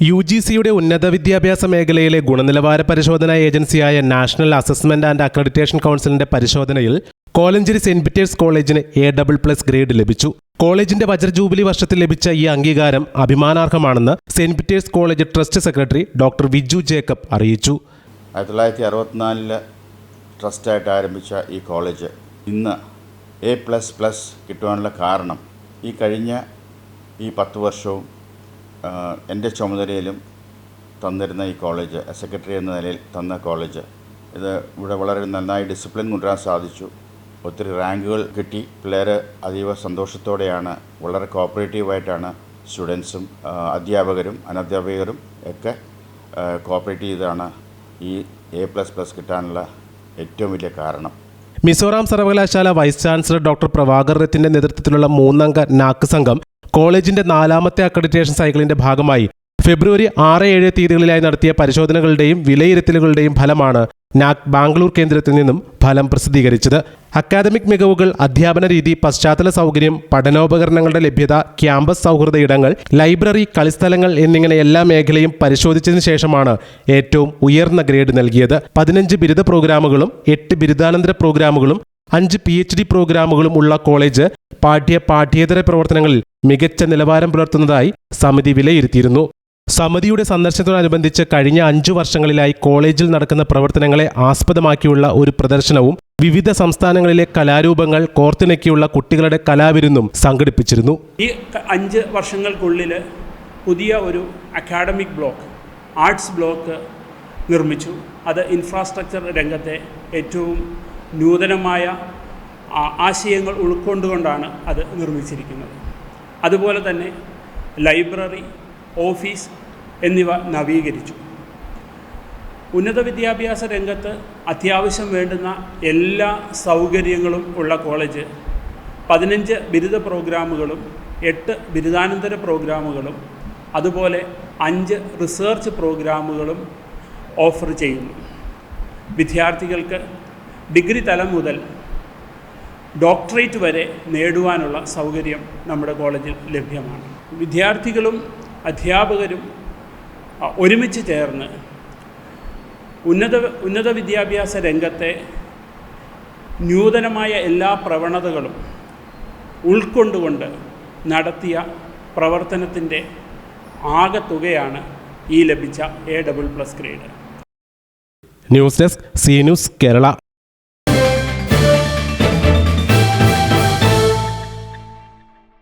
U G സിയുടെ ഉന്നത വിദ്യാഭ്യാസ മേഖലയിലെ ഗുണനിലവാര പരിശോധനാ ഏജൻസിയായ നാഷണൽ അസസ്മെന്റ് ആൻഡ് അക്രഡിറ്റേഷൻ കൗൺസിലിന്റെ പരിശോധനയിൽ കോലഞ്ചേരി സെന്റ് പീറ്റേഴ്സ് കോളേജിന് എ ഡബിൾ പ്ലസ് ഗ്രേഡ് ലഭിച്ചു. കോളേജിന്റെ വജ്രജൂബിലി വർഷത്തിൽ ലഭിച്ച ഈ അംഗീകാരം അഭിമാനാർഹമാണെന്ന് Saint Peter's College Trust secretary doctor Viju Jacob അറിയിച്ചു. ആയിരത്തി തൊള്ളായിരത്തി അറുപത്തിനാലിൽ ട്രസ്റ്റായിട്ട് ആരംഭിച്ച ഈ കോളേജ് ഇന്ന് എ പ്ലസ് പ്ലസ് കിട്ടുവാനുള്ള കാരണം ഈ കഴിഞ്ഞ ഈ പത്ത് വർഷവും എന്റെ ചുമതലയിലും തന്നിരുന്ന ഈ കോളേജ് സെക്രട്ടറി എന്ന നിലയിൽ തന്ന കോളേജ് ഇത് ഇവിടെ വളരെ നന്നായി ഡിസിപ്ലിൻ കൊണ്ടുവരാൻ സാധിച്ചു. ഒത്തിരി റാങ്കുകൾ കിട്ടി. പിള്ളേർ അതീവ സന്തോഷത്തോടെയാണ് വളരെ കോപ്പറേറ്റീവായിട്ടാണ് സ്റ്റുഡൻസും അധ്യാപകരും അനധ്യാപകരും ഒക്കെ കോപ്പറേറ്റ് ചെയ്താണ് ഈ എ പ്ലസ് പ്ലസ് കിട്ടാനുള്ള ഏറ്റവും വലിയ കാരണം. മിസോറാം സർവകലാശാല വൈസ് ചാൻസലർ ഡോക്ടർ പ്രഭാകർ രത്തിന്റെ നേതൃത്വത്തിലുള്ള മൂന്നംഗ നാക്ക് സംഘം കോളേജിന്റെ നാലാമത്തെ അക്രഡിറ്റേഷൻ സൈക്കിളിന്റെ ഭാഗമായി ഫെബ്രുവരി ആറ് ഏഴ് തീയതികളിലായി നടത്തിയ പരിശോധനകളുടെയും വിലയിരുത്തലുകളുടെയും ഫലമാണ് നാക് ബാംഗ്ലൂർ കേന്ദ്രത്തിൽ നിന്നും ഫലം പ്രസിദ്ധീകരിച്ചത്. അക്കാദമിക് മികവുകൾ അധ്യാപന രീതി പശ്ചാത്തല സൗകര്യം പഠനോപകരണങ്ങളുടെ ലഭ്യത ക്യാമ്പസ് സൗഹൃദ ഇടങ്ങൾ ലൈബ്രറി കളിസ്ഥലങ്ങൾ എന്നിങ്ങനെ എല്ലാ മേഖലയും പരിശോധിച്ചതിന് ശേഷമാണ് ഏറ്റവും ഉയർന്ന ഗ്രേഡ് നൽകിയത്. പതിനഞ്ച് ബിരുദ പ്രോഗ്രാമുകളും എട്ട് ബിരുദാനന്തര പ്രോഗ്രാമുകളും അഞ്ച് പി എച്ച് ഡി പ്രോഗ്രാമുകളും ഉള്ള കോളേജ് പാഠ്യ പാഠ്യേതര പ്രവർത്തനങ്ങളിൽ മികച്ച നിലവാരം പുലർത്തുന്നതായി സമിതി വിലയിരുത്തിയിരുന്നു. സമിതിയുടെ സന്ദർശനത്തോടനുബന്ധിച്ച് കഴിഞ്ഞ അഞ്ചു വർഷങ്ങളിലായി കോളേജിൽ നടക്കുന്ന പ്രവർത്തനങ്ങളെ ആസ്പദമാക്കിയുള്ള ഒരു പ്രദർശനവും വിവിധ സംസ്ഥാനങ്ങളിലെ കലാരൂപങ്ങൾ കോർത്തിണക്കിയുള്ള കുട്ടികളുടെ കലാവിരുന്നും സംഘടിപ്പിച്ചിരുന്നു. ഈ അഞ്ച് വർഷങ്ങൾക്കുള്ളിൽ പുതിയ ഒരു അക്കാഡമിക് ബ്ലോക്ക് ആർട്സ് ബ്ലോക്ക് നിർമ്മിച്ചു. അത് ഇൻഫ്രാസ്ട്രക്ചർ രംഗത്തെ ഏറ്റവും നൂതനമായ ആശയങ്ങൾ ഉൾക്കൊണ്ടുകൊണ്ടാണ് അത് നിർമ്മിച്ചിരിക്കുന്നത്. അതുപോലെ തന്നെ ലൈബ്രറി ഓഫീസ് എന്നിവ നവീകരിച്ചു. ഉന്നത വിദ്യാഭ്യാസ രംഗത്ത് അത്യാവശ്യം വേണ്ടുന്ന എല്ലാ സൗകര്യങ്ങളും ഉള്ള കോളേജ് പതിനഞ്ച് ബിരുദ പ്രോഗ്രാമുകളും എട്ട് ബിരുദാനന്തര പ്രോഗ്രാമുകളും അതുപോലെ അഞ്ച് റിസർച്ച് പ്രോഗ്രാമുകളും ഓഫർ ചെയ്യുന്നു. വിദ്യാർത്ഥികൾക്ക് ഡിഗ്രി തലം മുതൽ ഡോക്ടറേറ്റ് വരെ നേടുവാനുള്ള സൗകര്യം നമ്മുടെ കോളേജിൽ ലഭ്യമാണ്. വിദ്യാർത്ഥികളും അധ്യാപകരും ഒരുമിച്ച് ചേർന്ന് ഉന്നത ഉന്നത വിദ്യാഭ്യാസ രംഗത്തെ നൂതനമായ എല്ലാ പ്രവണതകളും ഉൾക്കൊണ്ടുകൊണ്ട് നടത്തിയ പ്രവർത്തനത്തിന്റെ ആകെത്തുകയാണ് ഈ ലഭിച്ച A double plus grade news desk C news Kerala.